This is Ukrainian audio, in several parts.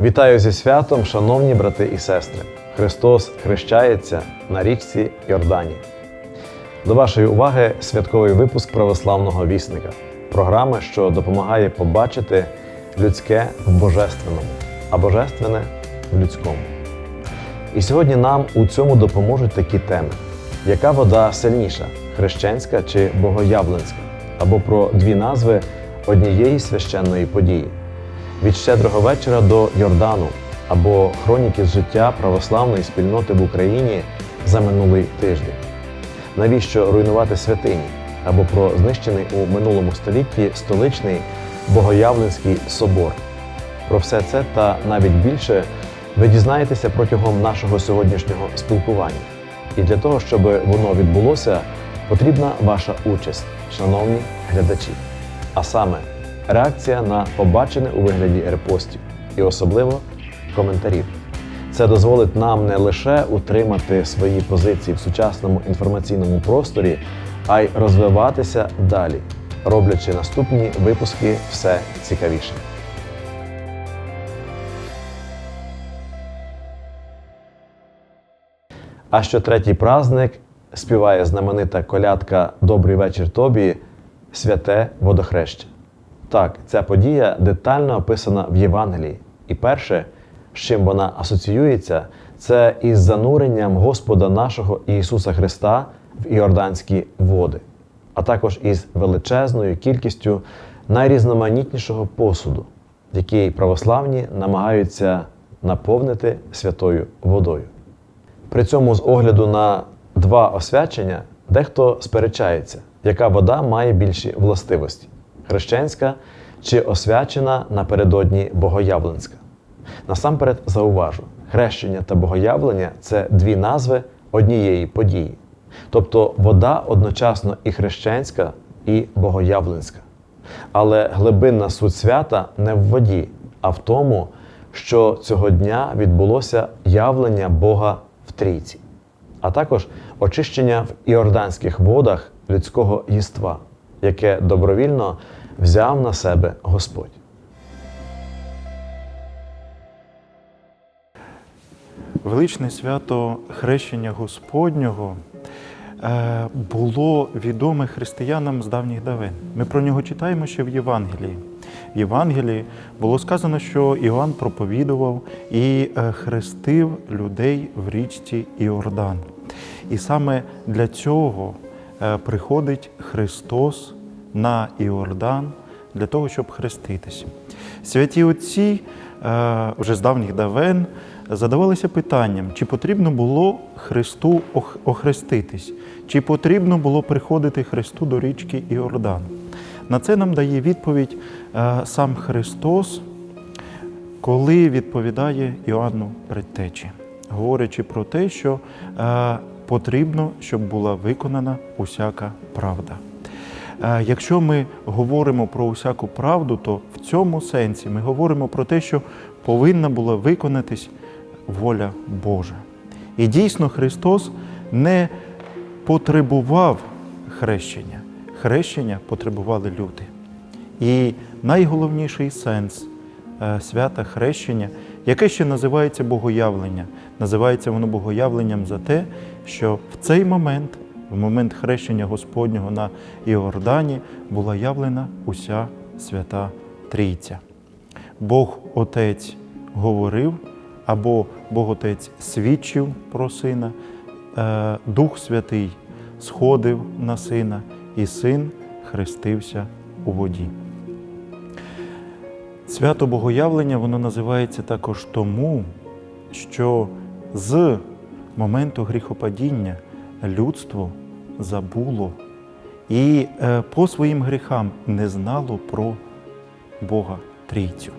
Вітаю зі святом, шановні брати і сестри. Христос хрещається на річці Йордані. До вашої уваги святковий випуск православного вісника, програми, що допомагає побачити людське в божественному, а божественне в людському. І сьогодні нам у цьому допоможуть такі теми: яка вода сильніша хрещенська чи богоявленська, або про дві назви однієї священної події від щедрого вечора до Йордану або хроніки з життя православної спільноти в Україні за минулий тиждень. Навіщо руйнувати святині або про знищений у минулому столітті столичний Богоявленський собор? Про все це та навіть більше ви дізнаєтеся протягом нашого сьогоднішнього спілкування. І для того, щоб воно відбулося, потрібна ваша участь, шановні глядачі. А саме реакція на побачене у вигляді репостів і особливо коментарів. Це дозволить нам не лише утримати свої позиції в сучасному інформаційному просторі, а й розвиватися далі, роблячи наступні випуски все цікавіше. А що третій праздник співає знаменита колядка Добрий вечір тобі, святе водохреще. Так, ця подія детально описана в Євангелії. І перше, з чим вона асоціюється, це із зануренням Господа нашого Ісуса Христа в іорданські води, а також із величезною кількістю найрізноманітнішого посуду, який православні намагаються наповнити святою водою. При цьому з огляду на два освячення дехто сперечається, яка вода має більші властивості хрещенська чи освячена напередодні богоявленська. Насамперед зауважу, хрещення та богоявлення це дві назви однієї події. Тобто вода одночасно і хрещенська, і богоявленська. Але глибинна суть свята не в воді, а в тому, що цього дня відбулося явлення Бога в трійці, а також очищення в іорданських водах людського єства, яке добровільно взяв на себе Господь. Величне свято хрещення Господнього е, було відоме християнам з давніх давен. Ми про нього читаємо ще в Євангелії. В Євангелії було сказано, що Іоанн проповідував і е, хрестив людей в річці Іордан. І саме для цього приходить Христос на Іордан для того, щоб хреститись. Святі Отці е, вже з давніх давен задавалися питанням, чи потрібно було Христу охреститись, чи потрібно було приходити Христу до річки Іордан. На це нам дає відповідь е, сам Христос, коли відповідає Іоанну Предтечі, говорячи про те, що е, потрібно, щоб була виконана усяка правда. Е, Якщо ми говоримо про усяку правду, то в цьому сенсі ми говоримо про те, що повинна була виконатись воля Божа. І дійсно Христос не потребував хрещення. Хрещення потребували люди. І найголовніший сенс е, свята хрещення, яке ще називається богоявлення. Називається воно богоявленням за те, що в цей момент, в момент хрещення Господнього на Іордані, була явлена уся свята Трійця. Бог Отець говорив, або Бог Отець свідчив про Сина, е, Дух Святий сходив на Сина, і Син хрестився у воді. Свято Богоявлення воно називається також тому, що з моменту гріхопадіння людство забуло і е, по своїм гріхам не знало про Бога Трійцю.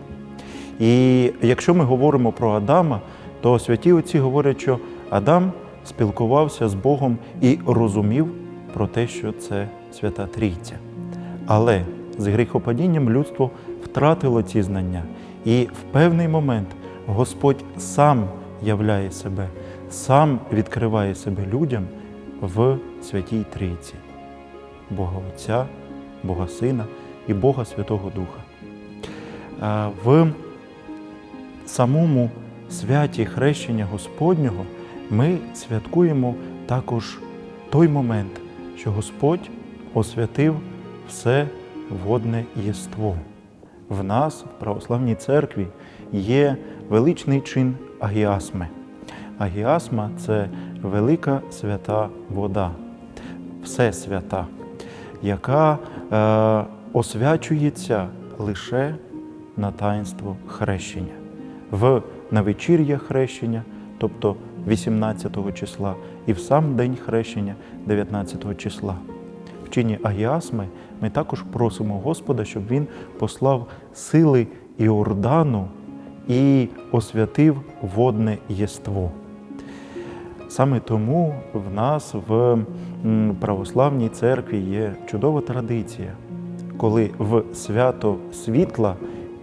І якщо ми говоримо про Адама, то святі отці говорять, що Адам спілкувався з Богом і розумів про те, що це свята Трійця. Але з гріхопадінням людство втратило ці знання, і в певний момент Господь сам являє себе, сам відкриває себе людям в святій Трійці Бога Отця, Бога Сина і Бога Святого Духа. В самому святі хрещення Господнього ми святкуємо також той момент, що Господь освятив все водне єство. В нас, в православній церкві, є величний чин агіасми. Агіасма це велика свята вода, все свята, яка е, освячується лише на таїнство хрещення. В навечір'я хрещення, тобто 18 числа, і в сам день хрещення 19 числа. В чині Агіасми ми також просимо Господа, щоб Він послав сили Іордану і освятив водне єство. Саме тому в нас в православній церкві є чудова традиція, коли в свято світла,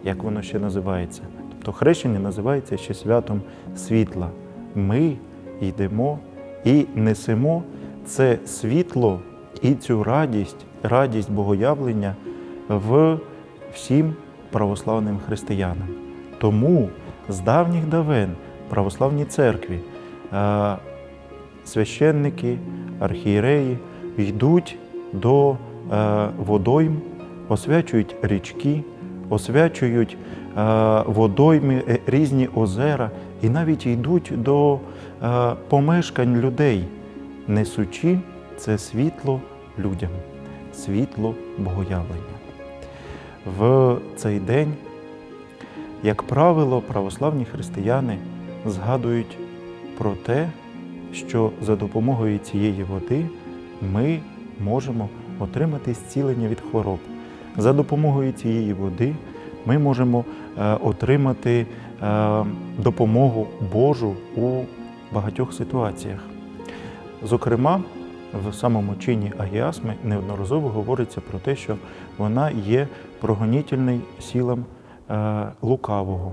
як воно ще називається, тобто хрещення називається ще святом світла. Ми йдемо і несемо це світло і цю радість, радість богоявлення в всім православним християнам. Тому з давніх давен православній церкві е, священники, архієреї йдуть до е, водойм, освячують річки, освячують е, водойми, е, різні озера і навіть йдуть до помешкань людей, несучи це світло людям, світло богоявлення. В цей день, як правило, православні християни згадують про те, що за допомогою цієї води ми можемо отримати зцілення від хвороб. За допомогою цієї води ми можемо е, отримати е, допомогу Божу у багатьох ситуаціях. Зокрема, в самому чині Агіасми неодноразово говориться про те, що вона є прогонітельний сілам е, лукавого.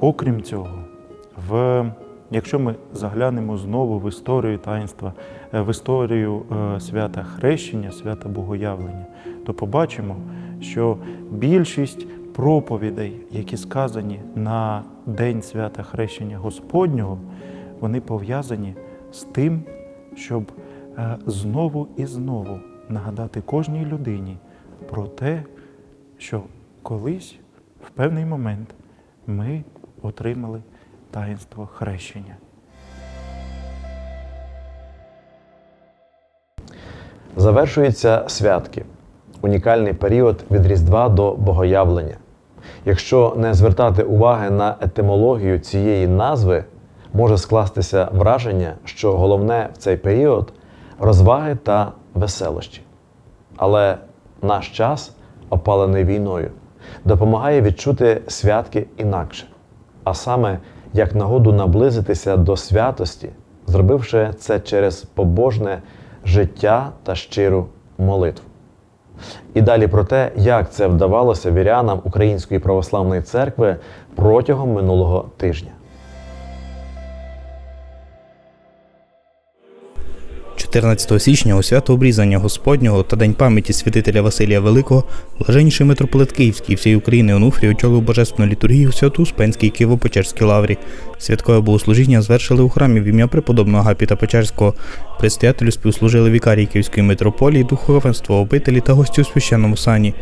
Окрім цього, в, якщо ми заглянемо знову в історію таїнства, е, в історію е, свята хрещення, свята Богоявлення, то побачимо, що більшість проповідей, які сказані на День свята хрещення Господнього, вони пов'язані з тим, щоб е, знову і знову нагадати кожній людині про те, що колись в певний момент ми отримали таїнство хрещення. Завершуються святки, унікальний період від Різдва до Богоявлення. Якщо не звертати уваги на етимологію цієї назви, може скластися враження, що головне в цей період розваги та веселощі. Але наш час, опалений війною, допомагає відчути святки інакше, а саме як нагоду наблизитися до святості, зробивши це через побожне життя та щиру молитву. І далі про те, як це вдавалося вірянам Української православної церкви протягом минулого тижня. 14 січня у свято обрізання Господнього та День пам'яті святителя Василія Великого, блаженніший митрополит Київський всієї України Онуфрій очолив божественну літургію в святу Успенській Києво-Печерській лаврі. Святкове богослужіння звершили у храмі в ім'я преподобного Агапіта Печерського. Предстоятелю співслужили вікарій Київської митрополії, духовенство обителі та гості у священному сані.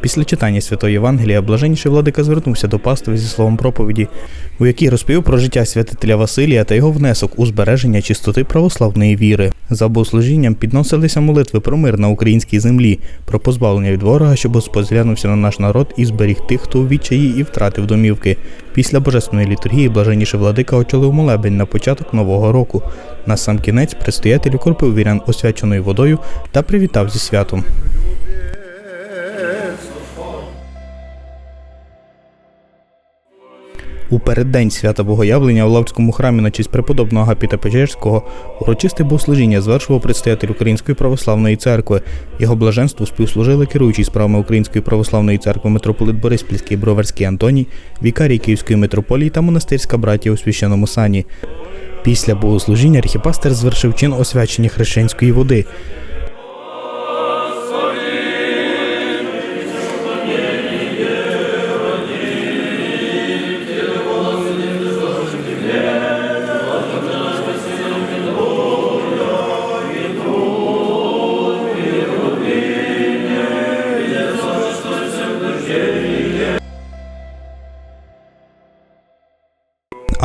Після читання святої Євангелія блаженніший владика звернувся до пастви зі словом проповіді, у якій розповів про життя святителя Василія та його внесок у збереження чистоти православної віри. За богослужінням підносилися молитви про мир на українській землі, про позбавлення від ворога, щоб Господь зглянувся на наш народ і зберіг тих, хто у відчаї і втратив домівки. Після божественної літургії блаженніший владика очолив молебень на початок нового року. На сам кінець предстоятель укропив вірян освяченою водою та привітав зі святом. У переддень свята Богоявлення у Лавському храмі на честь преподобного Агапіта Печерського урочисте богослужіння звершував предстоятель Української православної церкви. Його блаженству співслужили керуючий справами Української православної церкви митрополит Бориспільський і Броварський Антоній, вікарій Київської митрополії та монастирська братія у священному сані. Після богослужіння архіпастер звершив чин освячення хрещенської води.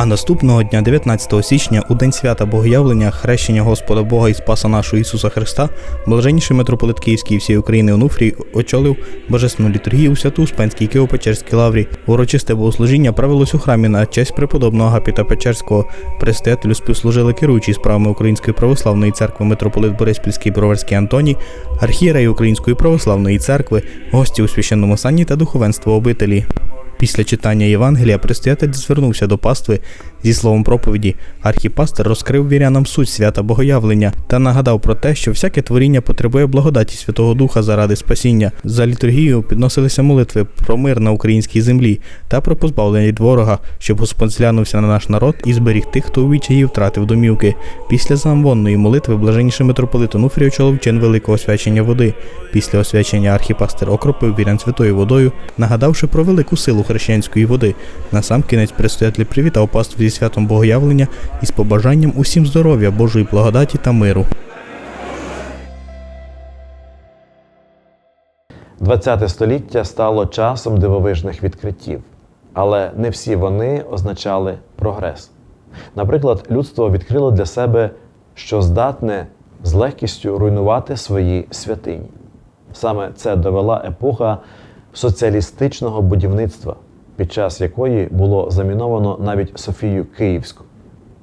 Наступного дня, 19 січня, у день свята Богоявлення, хрещення Господа Бога і Спаса нашого Ісуса Христа, блаженніший митрополит Київський всієї України Онуфрій очолив божественну літургію у святу Успенській Києво-Печерській лаврі. Урочисте богослужіння провелось у храмі на честь преподобного Агапіта Печерського. Предстоятелю співслужили керуючий справами Української православної церкви митрополит Бориспільський Броварський Антоній, архієреї Української православної церкви, гості у священному сані та духовенство обителі. Після читання Євангелія предстоятель звернувся до пастви зі словом проповіді. Архіпастер розкрив вірянам суть свята Богоявлення та нагадав про те, що всяке творіння потребує благодаті Святого Духа заради спасіння. За літургією підносилися молитви про мир на українській землі та про позбавлення від ворога, щоб Господь зглянувся на наш народ і зберіг тих, хто у відчаї втратив домівки. Після замвонної молитви блаженніший митрополит Онуфрій очолив чин великого освячення води. Після освячення архіпастер окропив вірян святою водою, нагадавши про велику силу хрещенської води. На сам кінець предстоятель привітав паству зі святом Богоявлення і з побажанням усім здоров'я, Божої благодаті та миру. 20 століття стало часом дивовижних відкриттів, але не всі вони означали прогрес. Наприклад, людство відкрило для себе, що здатне з легкістю руйнувати свої святині. Саме це довела епоха соціалістичного будівництва, під час якої було заміновано навіть Софію Київську.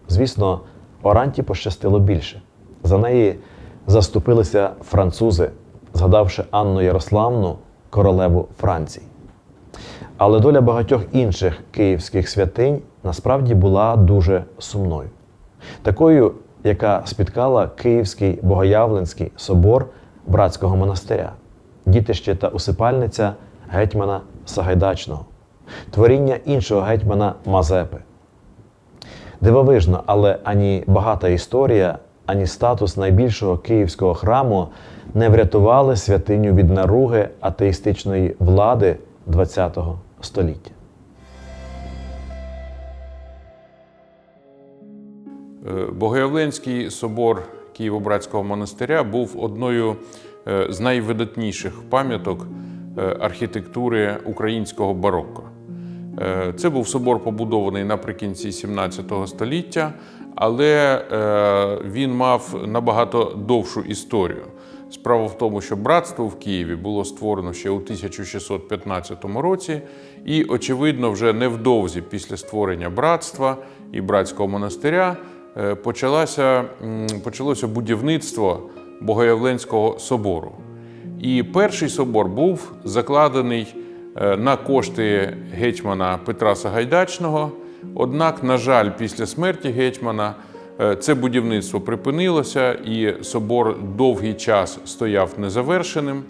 Звісно, Оранті пощастило більше. За неї заступилися французи, згадавши Анну Ярославну, королеву Франції. Але доля багатьох інших київських святинь насправді була дуже сумною. Такою, яка спіткала Київський Богоявленський собор братського монастиря, дітище та усипальниця гетьмана Сагайдачного, творіння іншого гетьмана Мазепи. Дивовижно, але ані багата історія, ані статус найбільшого київського храму не врятували святиню від наруги атеїстичної влади ХХ століття. Е, Богоявленський собор Києво-Братського монастиря був одною е, з найвидатніших пам'яток архітектури українського барокко. Е, Це був собор, побудований наприкінці 17 століття, але е, він мав набагато довшу історію. Справа в тому, що братство в Києві було створено ще у 1615 році, і, очевидно, вже невдовзі після створення братства і братського монастиря е, почалося, почалося будівництво Богоявленського собору. І перший собор був закладений е, на кошти гетьмана Петра Сагайдачного. Однак, на жаль, після смерті гетьмана е, це будівництво припинилося, і собор довгий час стояв незавершеним.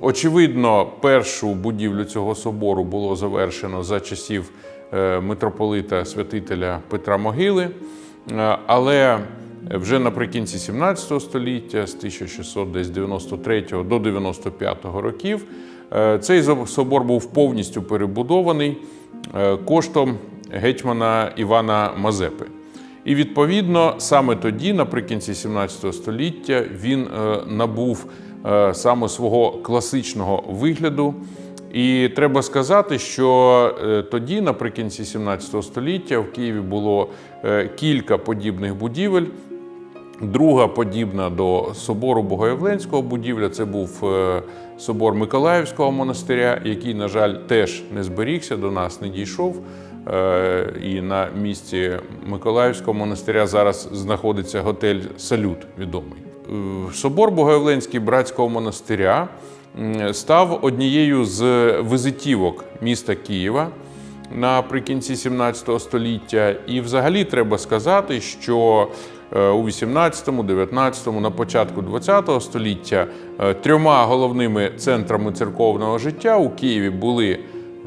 Очевидно, першу будівлю цього собору було завершено за часів е, митрополита святителя Петра Могили. Але вже наприкінці 17 століття, з 1693 до 95 років, е, цей собор був повністю перебудований е, коштом гетьмана Івана Мазепи. І відповідно саме тоді, наприкінці 17 століття, він е, набув саме свого класичного вигляду. І треба сказати, що тоді, наприкінці 17 століття, в Києві було кілька подібних будівель. Друга подібна до собору Богоявленського будівля це був е, собор Миколаївського монастиря, який, на жаль, теж не зберігся, до нас не дійшов. Е, І на місці Миколаївського монастиря зараз знаходиться готель Салют відомий. Е, Собор Богоявленський братського монастиря став однією з визитівок міста Києва наприкінці 17 століття. І взагалі треба сказати, що у 18, 19, на початку 20 століття е, трьома головними центрами церковного життя у Києві були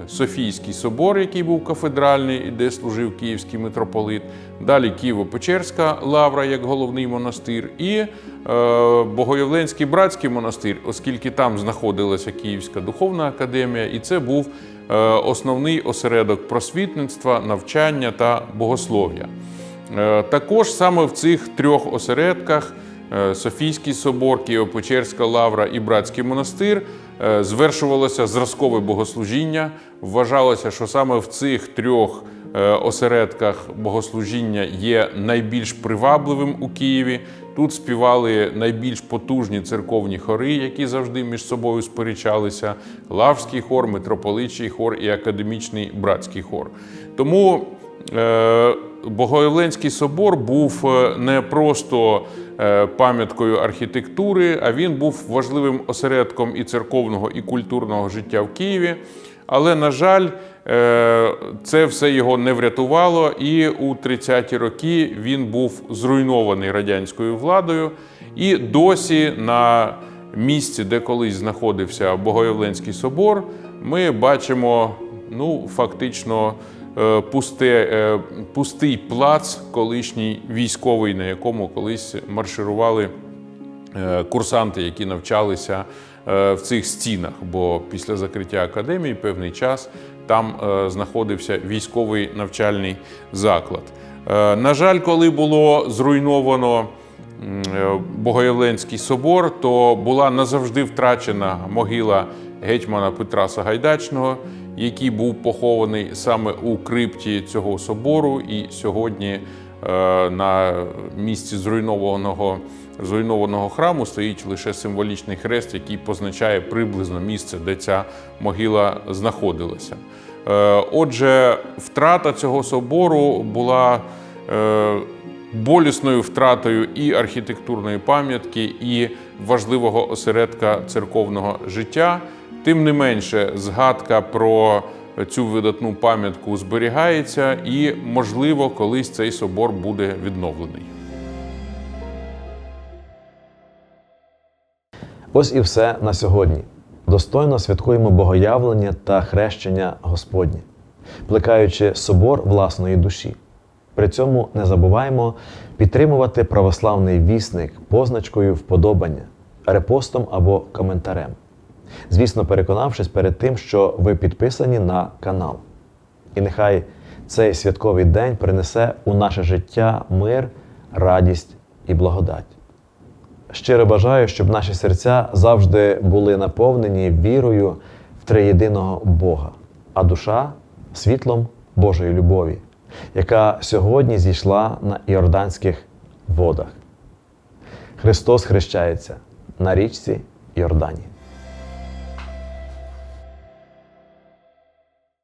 Софійський собор, який був кафедральний, де служив київський митрополит. Далі Києво-Печерська лавра як головний монастир, і е, Богоявленський братський монастир, оскільки там знаходилася Київська духовна академія, і це був е, основний осередок просвітництва, навчання та богослов'я. Е, Також саме в цих трьох осередках е, Софійський собор, Києво-Печерська лавра і Братський монастир е, звершувалося зразкове богослужіння. Вважалося, що саме в цих трьох осередках богослужіння є найбільш привабливим у Києві. Тут співали найбільш потужні церковні хори, які завжди між собою сперечалися: Лавський хор, митрополичий хор і академічний братський хор. Тому Богоявленський собор був е, не просто е, пам'яткою архітектури, а він був важливим осередком і церковного, і культурного життя в Києві. Але, на жаль, е, це все його не врятувало, і у 30-ті роки він був зруйнований радянською владою. І досі на місці, де колись знаходився Богоявленський собор, ми бачимо ну, фактично пусте, е, пустий плац, колишній військовий, на якому колись марширували е, курсанти, які навчалися е, в цих стінах. Бо після закриття академії певний час там е, знаходився військовий навчальний заклад. Е, На жаль, коли було зруйновано е, Богоявленський собор, то була назавжди втрачена могила гетьмана Петра Сагайдачного, який був похований саме у крипті цього собору, і сьогодні е, на місці зруйнованого, зруйнованого храму стоїть лише символічний хрест, який позначає приблизно місце, де ця могила знаходилася. Е, Отже, втрата цього собору була е, болісною втратою і архітектурної пам'ятки, і важливого осередка церковного життя. Тим не менше, згадка про цю видатну пам'ятку зберігається, і, можливо, колись цей собор буде відновлений. Ось і все на сьогодні. Достойно святкуємо богоявлення та хрещення Господнє, плекаючи собор власної душі. При цьому не забуваємо підтримувати православний вісник позначкою вподобання, репостом або коментарем. Звісно, переконавшись перед тим, що ви підписані на канал. І нехай цей святковий день принесе у наше життя мир, радість і благодать. Щиро бажаю, щоб наші серця завжди були наповнені вірою в триєдиного Бога, а душа світлом Божої любові, яка сьогодні зійшла на іорданських водах. Христос хрещається на річці Йордані.